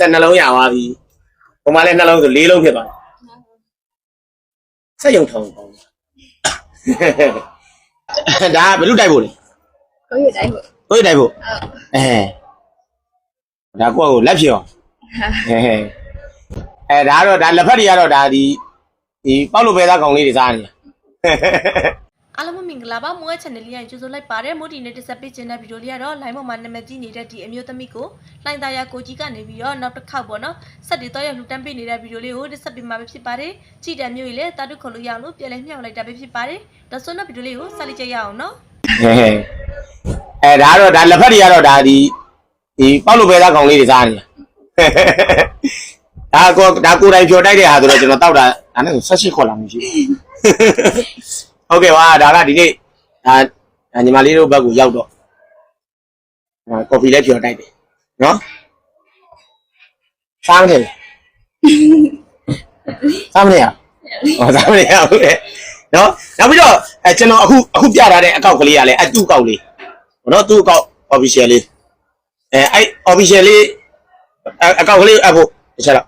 ဆက်နှလုံးရသွားပြီဟိုမှာလည်းနှလုံးဆို၄လုံးဖြစ်သွားတယ်ဆက်ယုံထောင်ကောင်းဒါကဘယ်လိုတိုက်ဖို့လဲကိုရတိုင်းပေါ့ကိုယ်တိုက်ဖို့ဟုတ်အဲဒါကိုယ့်ကိုလက်ဖြစ်အောင်ဟဲဟဲအဲဒါကတော့ဒါလက်ဖက်တွေကတော့ဒါဒီဒီပေါက်လို့ပဲသားကောင်လေးတွေစားနေတာ အားလုံးပဲမင်္ဂလာပါမိုးရဲ့ channel လေးရကြိုဆိုလိုက်ပါတယ်မိုးဒီနေ့တက်ဆက်ပေးခြင်းတဲ့ဗီဒီယိုလေးကတော့ line ပေါ်မှာနာမည်ကြီးနေတဲ့ဒီအမျိုးသမီးကိုလိုင်းသားရကိုကြီးကနေပြီးတော့နောက်တစ်ခေါက်ပေါ့နော်ဆက်တွေတော့ရလှူတန်းပေးနေတဲ့ဗီဒီယိုလေးကိုတက်ဆက်ပေးမှာပဲဖြစ်ပါတယ်ကြည်တဲ့မျိုးကြီးလည်းတာတုခေါ်လို့ရအောင်လို့ပြန်လဲမြှောက်လိုက်တာပဲဖြစ်ပါတယ်ဒါဆိုတော့ဗီဒီယိုလေးကိုဆက်လိုက်ကြရအောင်နော်ဟဲဟဲအဲဒါကတော့ဒါလက်ဖက်တွေကတော့ဒါဒီဒီပေါက်လို့ပဲသားကောင်လေးတွေစားနေတာဒါကိုဒါကိုယ်တိုင်ဖြော်တိုက်တဲ့ဟာဆိုတော့ကျွန်တော်တောက်တာဒါနဲ့ဆက်ရှိခေါ်လာမရှိဘူး ဟုတ်ကဲ့ပါဒါကဒီနေ့ဒါဒါညီမလေးတို့ဘက်ကိုရောက်တော့ဟာကော်ဖီလည်းဖြော်တိုက်တယ်နော်စားမနေစားမနေရဟောစားမနေရဘူးလေနော်နောက်ပြီးတော့အဲကျွန်တော်အခုအခုပြထားတဲ့အကောက်ကလေးကလည်းအတူကောက်လေးနော်သူ့အကောက် official လေးအဲအဲ့ official လေးအကောက်ကလေးအဖို့တစ်ချက်တော့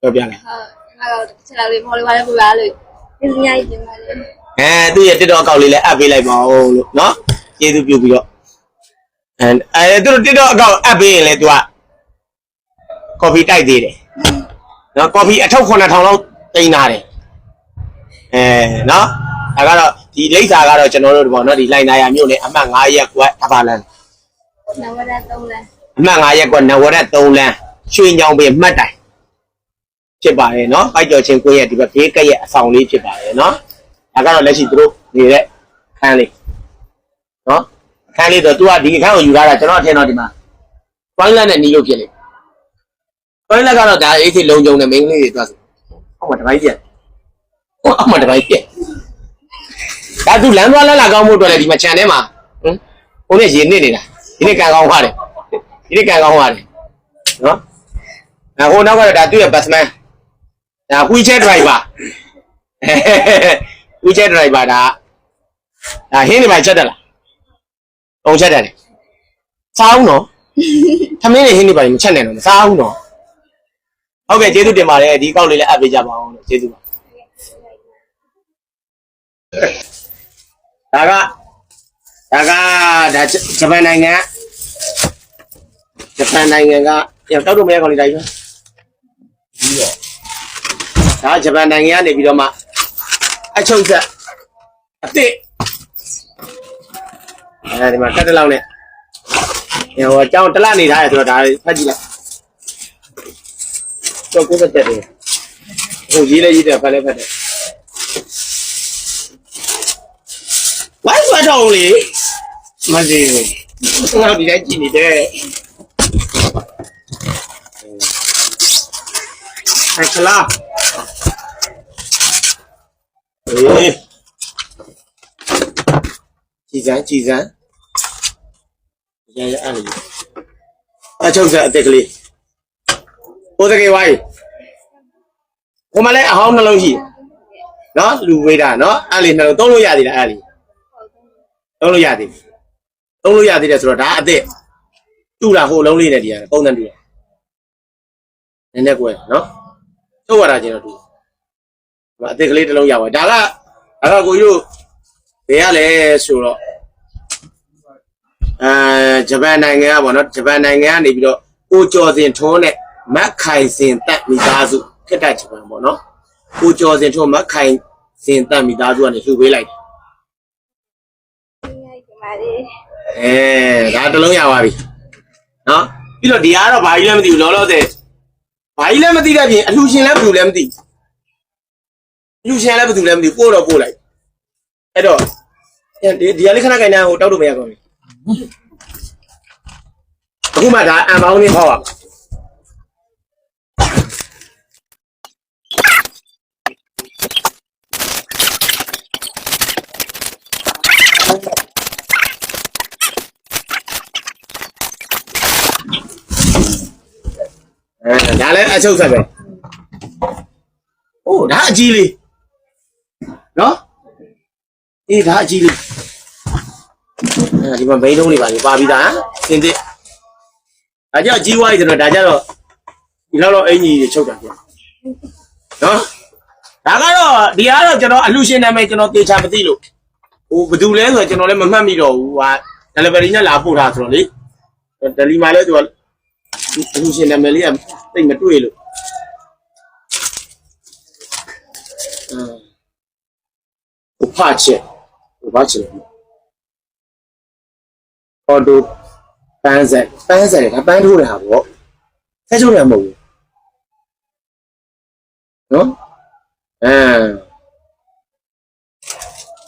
ပြောပြလိုက်ဟုတ်ငါတော့ချက်လောက်လေးမော်လေးပါလေးပူပါလို့ဒီစညာကြီးတင်ပါလေ အဲသူ့ရဲ့ TikTok အကောက်လေးလည်းအပ်ပေးလိုက်ပါဦးလို့နော်ကျေးဇူးပြုပြီးတော့အဲအဲသူတို့ TikTok အကောက်အပ်ပေးရင်လည်းသူက coffee တိုက်သေးတယ်နော် coffee အထောက်9000လောက်တင်လာတယ်အဲနော်ဒါကတော့ဒီလိမ့်စာကတော့ကျွန်တော်တို့ဒီပေါ့နော်ဒီလိုင်နာယာမြို့နယ်အမှတ်9ရက်ကွက်အပါလန်နဝရ3လမ်းအမှတ်9ရက်ကွက်နဝရက်3လမ်းရွှေညောင်ပင်မှတ်တိုင်ဖြစ်ပါတယ်နော်ပိုက်ကျော်ချင်းကိုရဲ့ဒီဘက်ဘေးကရဲ့အဆောင်လေးဖြစ်ပါတယ်နော် ဒါကတော့လက်ရှိသူတို့နေတဲ့ခန်းလေးနော်အခန်းလေးဆိုသူကဒီအခန်းကိုယူလာတာကျွန်တော်အထင်တော့ဒီမှာတွိုင်းလက်နဲ့နီးလို့ဖြစ်လေတွိုင်းလက်ကတော့ဒါအေးစိလုံးကြုံနဲ့မိန်းကလေးတွေတွားဆိုဟောမတပိုင်းပြက်ဟောအမတပိုင်းပြက်ဒါသူလမ်းသွားလမ်းလာကောင်းမှုအတွက်လည်းဒီမှာခြံထဲမှာဟင်ဟိုနေ့ရေနစ်နေတာဒီနေ့ကန်ကောင်းသွားတယ်ဒီနေ့ကန်ကောင်းသွားတယ်နော်အဲဟိုနောက်ကတော့ဒါသူ့ရဲ့ busman ဒါ wheelchair driver wheelchair driver ဒါဒါဟင်းနေပါချက်တက်လားပုံချက်တယ်လေစားအောင်နော်သမင်းနေဟင်းနေပါမချက်နဲ့တော့မစားအောင်နော်ဟုတ်ကဲ့ကျေးဇူးတင်ပါတယ်ဒီကောက်လေးလည်းအပ်ပေးကြပါအောင်လို့ကျေးဇူးပါဒါကဒါကဒါဂျပန်နိုင်ငံဂျပန်နိုင်ငံကတောက်တော့မရကောင်လေးတိုင်းပဲပြီးတော့ဒါဂျပန်နိုင်ငံကနေပြီးတော့မှ အချုပ်ဆက်အစ်စ်အဲဒီမှာတက်တလောက်နဲ့ဟိုအကြောင်းတလနေထားရဆိုတော့ဒါဖတ်ကြည့်လိုက်တော့ကိုယ်တက်တယ်ဟိုရေးလဲရေးတယ်ဖတ်လဲဖတ်တယ်ဝိုင်းဆွတ်တော့လေမသိဘူးငါဒီတိုင်းကြည့်နေတယ်ဟဲ့ခလာအေး ကြည်စမ်းကြည်စမ်းရရအဲ့လိုအချုပ်ဆက်အစ်စ်ကလေးဟိုတကယ်ဝိုင်းဟိုမှာလည်းအဟောင်းနှလုံးရှိတယ်နော်လူဝေးတာနော်အဲ့လေးနှလုံးသုံးလို့ရသေးလားအဲ့လေးသုံးလို့ရသေးတယ်သုံးလို့ရသေးတယ်ဆိုတော့ဒါအစ်စ်တူတာဟိုလုံးလေးနဲ့ဒီကပုံစံတူတယ်နည်းနည်းကွယ်နော်ထုတ်ရတာကျင်တော့တူဒါ အစ်စ်ကလေးတစ်လုံးရပါဒါကဒါကကိုကြီးတို့ဘယ်ရလဲဆိုတော့အဲဂျပန်နိုင်ငံကပေါ့နော်ဂျပန်နိုင်ငံကနေပြီးတော့ကိုကျော်စင်ထွန်းနဲ့မက်ခိုင်စင်တက်မိသားစုခက်တက်ဂျပန်ပေါ့နော်ကိုကျော်စင်ထွန်းမက်ခိုင်စင်တက်မိသားစုကနေလှူပေးလိုက်တယ်စညာကြီးတင်ပါလေအဲဒါတစ်လုံးရပါပြီနော်ပြီးတော့ဒီကတော့ဘာကြီးလဲမသိဘူးလောလောဆယ်ဘာကြီးလဲမသိတဲ့ပြင်အလှရှင်လည်းဘယ်သူလဲမသိဘူးအ လှရှင်လည်းဘယ်သူလဲမသိဘူးပို့တော့ပို့လိုက်အဲ့တော့ဒီဒီကလေးခဏခိုင်နေဟိုတောက်လို့မရကောင်းဘူးအခုမှဒါအန်ပေါင်းလေးဟောပါအဲဒါလည်းအချုပ်ဆက်ပဲအိုးဒါအကြီးလေး နော်အေးဒါအကြီးလေးအဲဒီမှာဘိန်းလုံးတွေပါလေပါပြီးသားဟမ်စင်တစ်ဒါကြောင့်ကြီးဝိုင်းဆိုတော့ဒါကြတော့ဒီလောက်တော့အင်ကြီးတွေချုပ်တာပြနော်ဒါကတော့ဒီကတော့ကျွန်တော်အလူရှင်နာမည်ကျွန်တော်တေချာမသိလို့ဟိုဘယ်သူလဲဆိုတော့ကျွန်တော်လည်းမမှတ်မိတော့ဘူးဟာ delivery နဲ့လာပို့ထားဆိုတော့လေတယ်လီမာလဲသူကအလူရှင်နာမည်လေးကတိတ်မတွေ့လို့ အင်းဟိုဖတ်ချက်ဟိုဖတ်ချက်အော်ဒိုပန်းဆက်ပန်းဆက်ဒါပန်းထိုးတယ်ဟာပေါ့ဆက်ချိုးတယ်မဟုတ်ဘူးနော်အမ်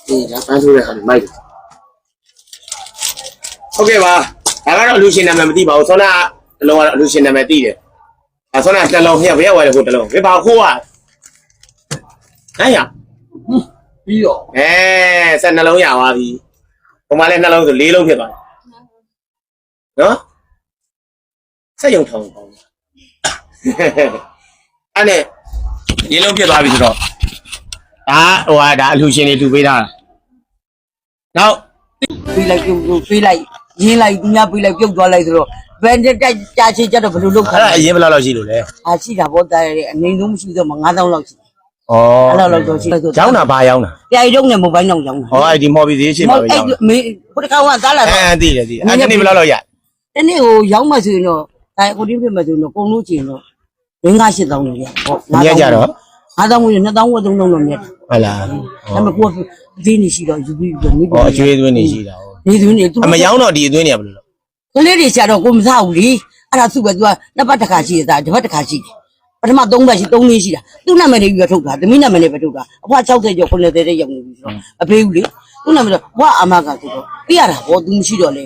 ဒီဒါပန်းထိုးတဲ့ဟာမိုက်တယ်ဟုတ်ကဲ့ပါဒါကတော့အလူရှင်နာမည်မသိပါဘူးဆောနာအလုံးကတော့အလူရှင်နာမည်သိတယ်အဲဆောနာတစ်လုံးဖျက်ဖျက်သွားတယ်ဟိုတစ်လုံးဘယ်ပါခိုးอ่ะနိုင်ရ ပြီးတော့အဲဆက်နှလုံးရသွားပြီဟိုမှာလည်းနှလုံးဆိုလေးလုံးဖြစ်သွားတယ်နော်ဆက်ယုံထောင်ပေါင်းအဲ့နဲ့လေးလုံးဖြစ်သွားပြီဆိုတော့ဒါဟိုဟာဒါအလူရှင်တွေတူပေးထားတာနောက်ပြီးလိုက်ပြုတ်ပြုတ်ပြီးလိုက်ရင်းလိုက်သူများပြီးလိုက်ပြုတ်သွားလိုက်ဆိုတော့ဘယ်နဲ့တိုက်ကြာချေကြတော့ဘယ်လိုလုပ်ခါအဲ့လဲဒါအရင်ဘယ်လောက်လောက်ရှိလို့လဲအာရှိတာပေါ့တားရဲ့အနေဆုံးမရှိတော့မှ9000လောက်ရှိတယ် ဩအဲ့လောက်လောက်တော့ရှိတယ်ဆိုကျောင်းတာဘာရောင်းတာပြိုင်တော့နဲ့မိုဘိုင်းတော့ရောင်းတာဟောအဲ့ဒီမော်ဘီသေးရှိပါပဲရောင်းတာမေဘုရားကောင်ကသားလာအဲတော့အဲသိတယ်သိတယ်အဲ့ဒီနေ့ဘယ်လောက်လောက်ရတနေ့ကိုရောင်းမှဆိုရင်တော့ဒါကိုတင်းပြမှဆိုရင်တော့ကုန်လို့ချင်တော့ရင်းကား8000လို့ရဟောမြတ်ကြတော့9000ဝင်2000ဝတ်3000တော့မြတ်ဟုတ်လားဒါပေမဲ့ကိုယ်ဒီနေရှိတော့ယူပြီးပြီးနေဟောအကျွေးသွင်းနေရှိတာဟောနေသွင်းနေသူအမရောင်းတော့ဒီအသွင်းနေရဘယ်လိုလဲကလေးတွေရှာတော့ကိုမစားဘူးလေအဲ့ဒါသူ့ပဲသူကနှစ်ပတ်တစ်ခါရှိတာတစ်ပတ်တစ်ခါရှိတယ် ပထမ၃ပတ်ရှိ၃နည်းရှိတာသူ့နာမည်လေးပြီးတော့ထုတ်တာသမီးနာမည်လေးပဲထုတ်တာအဖွား60ကျော်90တဲ့ရောက်နေပြီဆိုတော့အဖေဘူးလေသူ့နာမည်တော့ဘွားအမကဆိုတော့ပြရတာဗောသူမရှိတော့လေ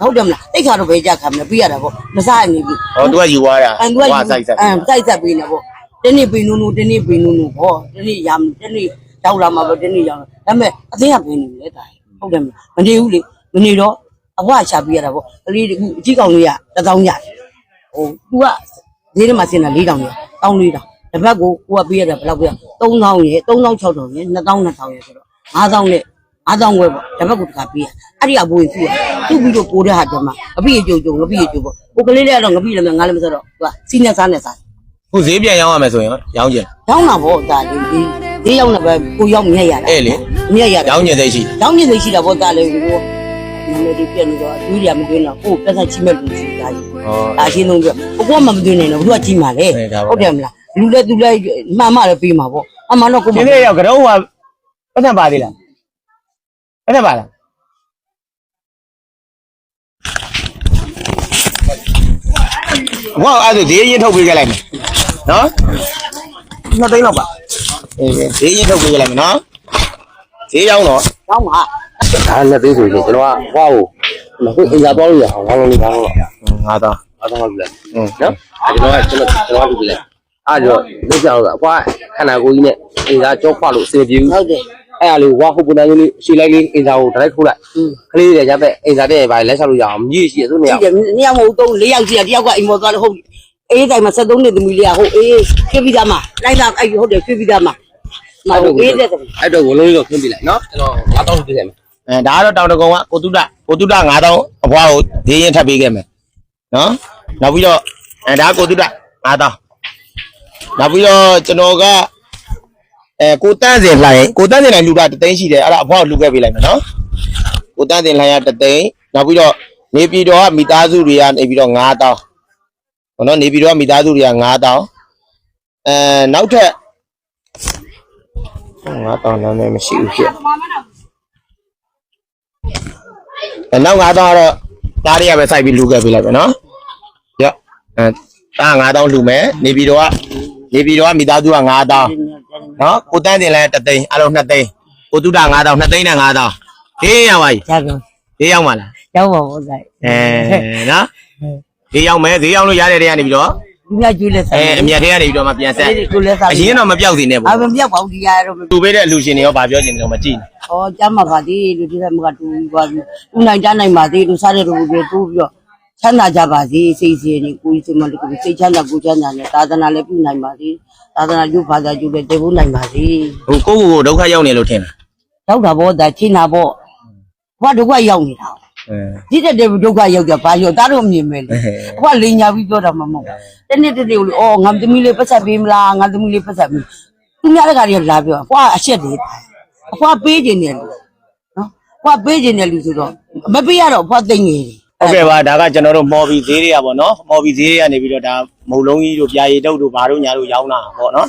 ဟုတ်တယ်မလားတိတ်ခါတော့ပဲကြခါမလဲပြရတာဗောမစားနေပြီဟောသူကယူသွားတာအန်သူကဟောစိုက်စိုက်အန်စိုက်ဆက်ပေးနေဗောတနေ့ပင်နုံနုံတနေ့ပင်နုံနုံဗောတနေ့ရမ်းတနေ့တောက်လာမှာဗောတနေ့ရောင်းဒါပေမဲ့အသေးကပင်နေလေတာဟုတ်တယ်မလားမနေဘူးလေမနေတော့အဖွားရှာပြရတာဗောကလေးတကူအကြီးကောင်လေးကတစ်သောင်းရတယ်ဟို तू ကဈေးထဲမှာဆင်းတာ၄တောင်ရ တောင်း၄တောင်တစ်ပတ်ကိုကိုကပေးရတာဘယ်လောက်ပေးရ3000ရယ်3600ရယ်2000 2000ရယ်ဆိုတော့5000နဲ့5000ဝယ်ပေါ့တစ်ပတ်ကိုတစ်ခါပေးရအဲ့ဒီအဘိုးကြီးသူ့သူ့ပြီးတော့ပိုတဲ့ဟာတည်းမှာအပြည့်ကြုံကြုံငပြည့်ကြုံပေါ့ကိုကလေးလေးကတော့ငပြည့်လည်းငါလည်းမဆက်တော့ तू ကစီးနဲ့စားနဲ့စားခုဈေးပြန်ရောင်းရမယ်ဆိုရင်ရောင်းကျင်ရောင်းတာဗောဒါလေးဒီဒီရောက်နေပဲကိုရောက်မြက်ရတာအဲ့လေမြက်ရတာရောင်းကျင်သိရှိရောင်းနေသိရှိတာဗောဒါလေးကိုနာမည်ဒီပြက်နေတော့အတွေးရမတွင်းတော့ကိုပြဿနာချိမဲ့လူရှိတာကြီး ဟောဒါရှင်းလုံးပြဘကိုကမှမသွင်းနိုင်တော့ဘသူကကြီးမှာလေအေးဒါပါဟုတ်တယ်မလားလူလည်းသူလည်းမှန်မှလည်းပြီးမှာပေါ့အမှန်တော့ကိုမဒီနေ့ရောက်ကတော့ဟိုပတ်သက်ပါသေးလားပတ်သက်ပါလားဟောအဲ့ဒါဈေးရင်ထုတ်ပေးကြလိုက်မယ်နော်နှစ်သိန်းလောက်ပါအေးဈေးရင်ထုတ်ပေးကြလိုက်မယ်နော်ဈေးရောက်တော့ကောင်းပါဒါလက်သေးဆိုရင်ကျွန်တော်ကဟွားကိုမဟုတ်အင်သာတော့ရအောင်ဘာလို့လဲဘာလို့လဲ ငါတော့အားတော့မလုပ်လိုက်อืมနော်အဲကျွန်တော်ကကျွန်တော်ကျွန်တော်လုပ်ပြလိုက်အားကြောလက်ကြောက်တော့ဟွာခန္ဓာကိုယ်ကြီးနဲ့အင်သာကြောခွလို့အစင်ပြေဘူးဟုတ်တယ်အဲ့ဒါလေးဝါဟုတ်ပုံစံမျိုးလေးရှည်လိုက်လေးအင်သာကိုတိုက်ခိုးလိုက်ကလေးတွေကြတဲ့အိမ်သာတဲ့ဘာလက်ချလို့ရအောင်မြည်ရှိရသူနေရဒီညမဟုတ်တော့၄ယောက်စီတယောက်ကအိမ်ပေါ်သွားလို့ဟုတ်အေးတိုင်းမှာ73နှစ်သမီးလေးကဟုတ်အေးပြပြီးသားမှာလိုက်လာအဲ့ဟုတ်တယ်ပြပြီးသားမှာမဟုတ်အေးတဲ့အဲ့တော့ဝလုံးလေးတော့ခင်းပြလိုက်နော်ကျွန်တော်ငါတော့ပြခဲ့မယ်အဲဒါကတော့တောင်တကုံကကိုတုဒကိုတုဒ9000အဖွားကိုဈေးရင်ထပ်ပေးခဲ့မယ် နော်နောက်ပြီးတော့အဲဒါကိုတုဒ9000နောက်ပြီးတော့ကျွန်တော်ကအဲကိုတန်းစင်လှိုင်းကိုတန်းစင်လှိုင်းလူတာတသိန်းရှိတယ်အဲ့ဒါအဖွားကိုလူခဲ့ပေးလိုက်မယ်နော်ကိုတန်းစင်လှိုင်းကတသိန်းနောက်ပြီးတော့နေပြည်တော်ကမိသားစုတွေကနေပြီးတော့9000ဘောနော်နေပြည်တော်ကမိသားစုတွေက9000အဲနောက်ထပ်9000နာမည်မရှိဘူးဖြစ်အဲနောက်9000ကတော့ တားရရပဲစိုက်ပြီးလူခဲ့ပေးလိုက်ပဲနော်ရအဲတား9000လူမယ်နေပြည်တော်ကနေပြည်တော်ကမိသားစုက9000နော်ကိုတန်းတင်လဲတသိန်းအဲ့လို2သိန်းကိုတုဒ9000 2သိန်းနဲ့9000ဟေးရပါကြီးကြာတော့ဈေးရောက်ပါလားရောက်ပါဘောဆိုင်အဲနော်ဈေးရောက်မယ်ဈေးရောက်လို့ရတဲ့တည်းကနေပြီးတော့ ဒီမြကျွေးလက်ဆိုင်အဲအမြတ်ထဲကနေပြီးတော့မှပြန်ဆက်ကိုလက်ဆိုင်အရင်တော့မပြောက်သေးနဲ့အဘူးမပြောက်ပါဘူးဒီရတော့လူပေးတဲ့အလူရှင်တွေရောဗာပြောချင်တယ်တော့မကြည့်နဲ့ဩကျမ်းမှာပါသေးလူဒီကမကတူပါဘူးဦးနိုင်ကြနိုင်ပါသေးလူစားတဲ့လူတွေတိုးပြီးတော့ချမ်းသာကြပါစေစိတ်စီနေကိုယ်စိတ်မလေးကိုစိတ်ချမ်းသာကိုယ်ချမ်းသာနဲ့သာသနာလည်းပြုနိုင်ပါစေသာသနာပြုဘာသာကျူလည်းတည်ဖို့နိုင်ပါစေဟိုကိုယ့်ကိုယ်ကိုဒုက္ခရောက်နေလို့ထင်တာရောက်တာဗောဒါချင်းတာဗောဘာဒုက္ခရောက်နေတာအဲဒီတဲ့တဲ့ဒုက္ခရောက်ကြဘာရောတားတော့မြင်မယ်လေအကွာလိန်ညာပြီးပြောတာမှမဟုတ် တနေ့တည်းကိုလေအော်ငါသမီးလေးပတ်ဆက်ပေးမလားငါသမီးလေးပတ်ဆက်ပေးသူများတကတွေကလာပြောအကွာအချက်တွေအကွာပေးခြင်းတယ်လူနော်အကွာပေးခြင်းတယ်လူဆိုတော့မပေးရတော့အကွာသိငယ်တယ်ဟုတ်ကဲ့ပါဒါကကျွန်တော်တို့မော်ဘီဈေးတွေကပေါ့နော်မော်ဘီဈေးတွေကနေပြီးတော့ဒါမုံလုံးကြီးတို့ပြာရည်တုပ်တို့ဘာတို့ညာတို့ရောင်းတာပေါ့နော်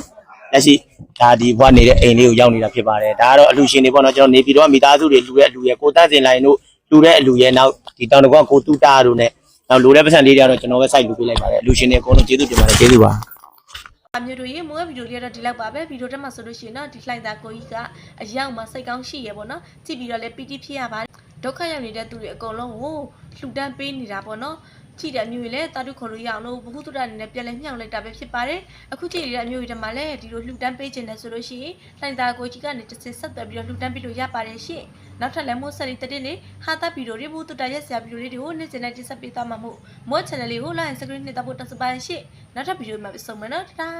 လက်ရှိဒါဒီဘွားနေတဲ့အိမ်လေးကိုရောက်နေတာဖြစ်ပါတယ်ဒါကတော့အလူရှင်တွေပေါ့နော်ကျွန်တော်နေပြီးတော့မိသားစုတွေလူရဲ့အလူရဲ့ကိုတန်းစင်လိုင်းတို့လူတဲ့အလူရဲ့နောက်ဒီတောင်တကွကိုတူတာတို့နဲ့ နောက်လူတဲ့ပတ်စံလေးတွေကတော့ကျွန်တော်ပဲစိုက်လူပေးလိုက်ပါတယ်အလူရှင်တွေအကုန်လုံးကျေးဇူးတင်ပါတယ်ကျေးဇူးပါအမျိုးတို့ရေမွေးဗီဒီယိုလေးကတော့ဒီလောက်ပါပဲဗီဒီယိုတက်မှာဆိုလို့ရှိရင်တော့ဒီလှိုင်သာကိုကြီးကအရောက်မှာစိတ်ကောင်းရှိရပေါ့နော်ကြည့်ပြီးတော့လည်းပီတိဖြစ်ရပါဒုက္ခရောက်နေတဲ့သူတွေအကုန်လုံးကိုလှူဒန်းပေးနေတာပေါ့နော်ကြည့်တဲ့အမျိုးကြီးလည်းတာတုခေါ်လို့ရအောင်လို့ဘုဟုတ္တရအနေနဲ့ပြန်လဲမြှောက်လိုက်တာပဲဖြစ်ပါတယ်အခုကြည့်နေတဲ့အမျိုးကြီးတမှာလည်းဒီလိုလှူဒန်းပေးခြင်းနဲ့ဆိုလို့ရှိရင်လှိုင်သာကိုကြီးကနေတစ်စစ်ဆက်သွယ်ပြီးတော့လှူဒန်းပေးလို့ရပါတယ်ရှင့် နောက်ထပ်လည်းမို့ဆက်လေးတဲ့နေ့ဟာတာဗီဒီယိုတွေဘုဟုတ္တရရက်စရာဗီဒီယိုလေးတွေကိုနေ့စဉ်နဲ့တင်ဆက်ပေးသွားမှာမို့မော channel လေးကို like and subscribe နဲ့တပ်ဖို့တောင်းဆိုပါရှင့်နောက်ထပ်ဗီဒီယိုမှာပြန်ဆုံမယ်နော်တာ